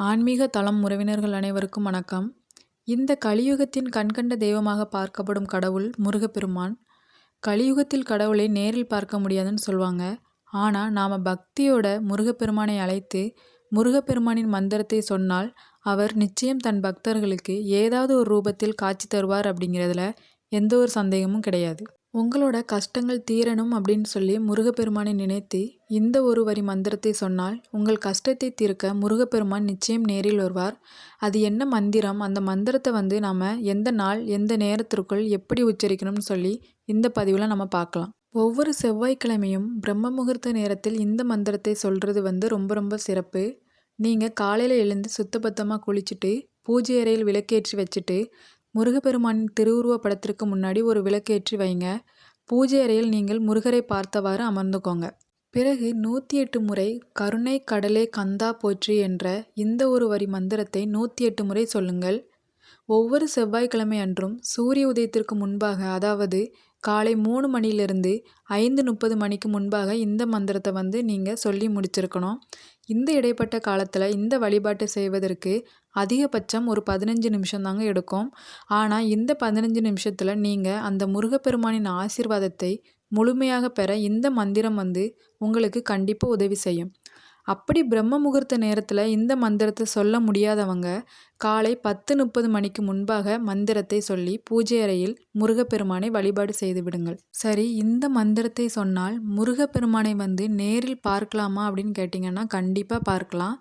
ஆன்மீக தளம் உறவினர்கள் அனைவருக்கும் வணக்கம். இந்த கலியுகத்தின் கண்கண்ட தெய்வமாக பார்க்கப்படும் கடவுள் முருகப்பெருமான். கலியுகத்தில் கடவுளை நேரில் பார்க்க முடியாதுன்னு சொல்லுவாங்க ஆனால் நாம் பக்தியோட முருகப்பெருமானை அழைத்து முருகப்பெருமானின் மந்திரத்தை சொன்னால் அவர் நிச்சயம் தன் பக்தர்களுக்கு ஏதாவது ஒரு ரூபத்தில் காட்சி தருவார் அப்படிங்கிறதுல எந்த ஒரு சந்தேகமும் கிடையாது. உங்களோட கஷ்டங்கள் தீரணும் அப்படின்னு சொல்லி முருகப்பெருமானை நினைத்து இந்த ஒரு வரி மந்திரத்தை சொன்னால் உங்கள் கஷ்டத்தை தீர்க்க முருகப்பெருமான் நிச்சயம் நேரில் வருவார். அது என்ன மந்திரம்? அந்த மந்திரத்தை வந்து நாம் எந்த நாள் எந்த நேரத்திற்குள் எப்படி உச்சரிக்கணும்னு சொல்லி இந்த பதிவில் நம்ம பார்க்கலாம். ஒவ்வொரு செவ்வாய்க்கிழமையும் பிரம்ம முகூர்த்த நேரத்தில் இந்த மந்திரத்தை சொல்கிறது வந்து ரொம்ப ரொம்ப சிறப்பு. நீங்கள் காலையில் எழுந்து சுத்தபத்தமாக குளிச்சுட்டு பூஜை அறையில் விளக்கேற்றி வச்சுட்டு முருகப்பெருமானின் திருவுருவ படத்திற்கு முன்னாடி ஒரு விளக்கேற்றி வைங்க. பூஜை அறையில் நீங்கள் முருகரை பார்த்தவாறு அமர்ந்துக்கோங்க. பிறகு நூற்றி எட்டு முறை கருணை கடலே கந்தா போற்றி என்ற இந்த ஒரு வரி மந்திரத்தை நூற்றி எட்டு முறை சொல்லுங்கள். ஒவ்வொரு செவ்வாய்க்கிழமை அன்றும் சூரிய உதயத்திற்கு முன்பாக அதாவது காலை மூணு மணிலிருந்து ஐந்து முப்பது மணிக்கு முன்பாக இந்த மந்திரத்தை வந்து நீங்கள் சொல்லி முடிச்சிருக்கணும். இந்த இடைப்பட்ட காலத்தில் இந்த வழிபாட்டை செய்வதற்கு அதிகபட்சம் ஒரு பதினஞ்சு நிமிஷம் தாங்க எடுக்கும். ஆனால் இந்த பதினஞ்சு நிமிஷத்தில் நீங்கள் அந்த முருகப்பெருமானின் ஆசீர்வாதத்தை முழுமையாக பெற இந்த மந்திரம் வந்து உங்களுக்கு கண்டிப்பாக உதவி செய்யும். அப்படி பிரம்ம முகூர்த்த நேரத்தில் இந்த மந்திரத்தை சொல்ல முடியாதவங்க காலை பத்து முப்பது மணிக்கு முன்பாக மந்திரத்தை சொல்லி பூஜை அறையில் முருகப்பெருமானை வழிபாடு செய்து விடுங்கள். சரி இந்த மந்திரத்தை சொன்னால் முருகப்பெருமானை வந்து நேரில் பார்க்கலாமா அப்படின்னு கேட்டிங்கன்னா கண்டிப்பாக பார்க்கலாம்.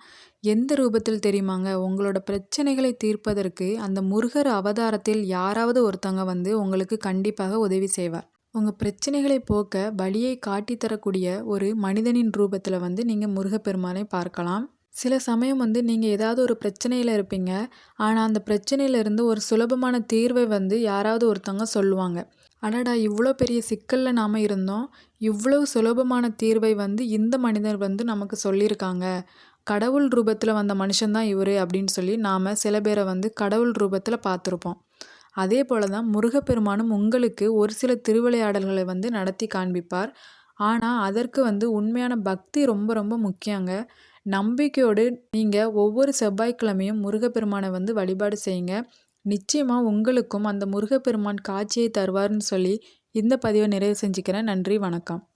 எந்த ரூபத்தில் தெரியுமாங்க? உங்களோட பிரச்சனைகளை தீர்ப்பதற்கு அந்த முருகர் அவதாரத்தில் யாராவது ஒருத்தவங்க வந்து உங்களுக்கு கண்டிப்பாக உதவி செய்வார். உங்கள் பிரச்சனைகளை போக்க வழியை காட்டித்தரக்கூடிய ஒரு மனிதனின் ரூபத்தில் வந்து நீங்கள் முருகப்பெருமானை பார்க்கலாம். சில சமயம் வந்து நீங்கள் ஏதாவது ஒரு பிரச்சனையில் இருப்பீங்க. ஆனால் அந்த பிரச்சனையிலேருந்து ஒரு சுலபமான தீர்வை வந்து யாராவது ஒருத்தவங்க சொல்லுவாங்க. அடடா இவ்வளோ பெரிய சிக்கலில் நாம் இருந்தோம். இவ்வளோ சுலபமான தீர்வை வந்து இந்த மனிதர் வந்து நமக்கு சொல்லியிருக்காங்க. கடவுள் ரூபத்தில் வந்த மனுஷன்தான் இவர் அப்படின்னு சொல்லி நாம் சில பேரை வந்து கடவுள் ரூபத்தில் பார்த்துருப்போம். அதே போல தான் முருகப்பெருமானும் உங்களுக்கு ஒரு சில திருவிளையாடல்களை வந்து நடத்தி காண்பிப்பார். ஆனால் அதற்கு வந்து உண்மையான பக்தி ரொம்ப ரொம்ப முக்கியங்க. நம்பிக்கையோடு நீங்கள் ஒவ்வொரு செவ்வாய்க்கிழமையும் முருகப்பெருமானை வந்து வழிபாடு செய்யுங்க. நிச்சயமாக உங்களுக்கும் அந்த முருகப்பெருமான் காட்சியை தருவார்னு சொல்லி இந்த பதிவை நிறைவு செஞ்சுக்கிறேன். நன்றி வணக்கம்.